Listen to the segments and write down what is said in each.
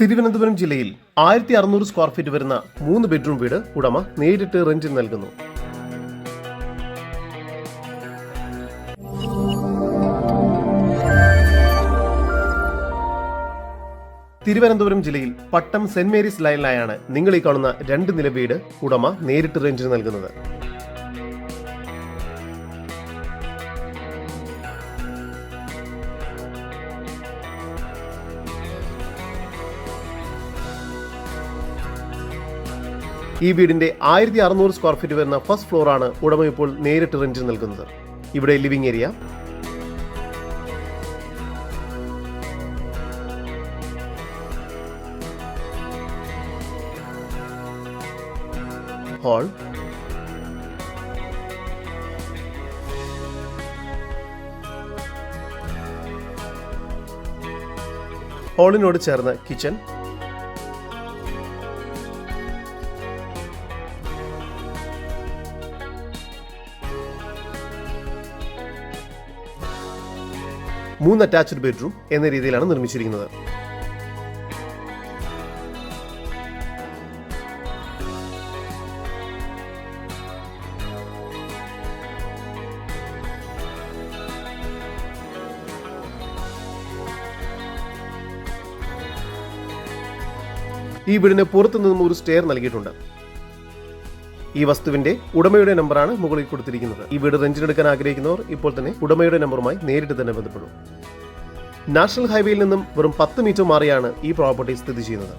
തിരുവനന്തപുരം ജില്ലയിൽ ആയിരത്തി അറുന്നൂറ് സ്ക്വയർ ഫീറ്റ് വരുന്ന മൂന്ന് ബെഡ്റൂം വീട് ഉടമ നേരിട്ട് റെന്റിന് നൽകുന്നു. തിരുവനന്തപുരം ജില്ലയിൽ പട്ടം സെന്റ് മേരീസ് ലൈനിലായാണ് നിങ്ങൾ ഈ കാണുന്ന രണ്ട് നില വീട് ഉടമ നേരിട്ട് റെന്റിന് നൽകുന്നത്. ഈ വീടിന്റെ ആയിരത്തി അറുന്നൂറ് സ്ക്വയർ ഫീറ്റ് വരുന്ന ഫസ്റ്റ് ഫ്ലോറാണ് ഉടമ ഇപ്പോൾ നേരിട്ട് റെന്റിന് നൽകുന്നത്. ഇവിടെ ലിവിംഗ് ഏരിയ ഹാൾ ഹാളിനോട് ചേർന്ന് കിച്ചൺ മൂന്ന് അറ്റാച്ച്ഡ് ബെഡ്റൂം എന്ന രീതിയിലാണ് നിർമ്മിച്ചിരിക്കുന്നത്. ഈ വീടിന് പുറത്തു നിന്നും ഒരു സ്റ്റെയർ നൽകിയിട്ടുണ്ട്. ഈ വസ്തുവിന്റെ ഉടമയുടെ നമ്പറാണ് മുകളിൽ കൊടുത്തിരിക്കുന്നത്. ഈ വീട് റെന്റിനെടുക്കാൻ ആഗ്രഹിക്കുന്നവർ ഇപ്പോൾ തന്നെ ഉടമയുടെ നമ്പറുമായി നേരിട്ട് തന്നെ ബന്ധപ്പെടും. നാഷണൽ ഹൈവേയിൽ നിന്നും വെറും പത്ത് മീറ്റർ മാറിയാണ് ഈ പ്രോപ്പർട്ടി സ്ഥിതി ചെയ്യുന്നത്.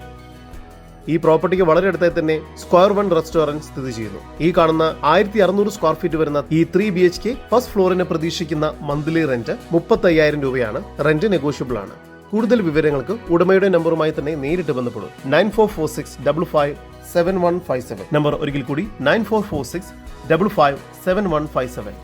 ഈ പ്രോപ്പർട്ടിക്ക് വളരെ അടുത്തായി തന്നെ സ്ക്വയർ വൺ റെസ്റ്റോറന്റ് സ്ഥിതി ചെയ്യുന്നു. ഈ കാണുന്ന ആയിരത്തി അറുന്നൂറ് സ്ക്വയർ ഫീറ്റ് വരുന്ന ഈ three B H K first ഫ്ലോറിന് പ്രതീക്ഷിക്കുന്ന മന്ത്ലി റെന്റ് മുപ്പത്തി അയ്യായിരം രൂപയാണ്. റെന്റ് നെഗോഷ്യബിൾ ആണ്. കൂടുതൽ വിവരങ്ങൾക്ക് ഉടമയുടെ നമ്പറുമായി തന്നെ നേരിട്ട് ബന്ധപ്പെടും. Nine four four six double five seven one five seven number ഒരിക്കൽ കൂടി nine four four six double five seven one five seven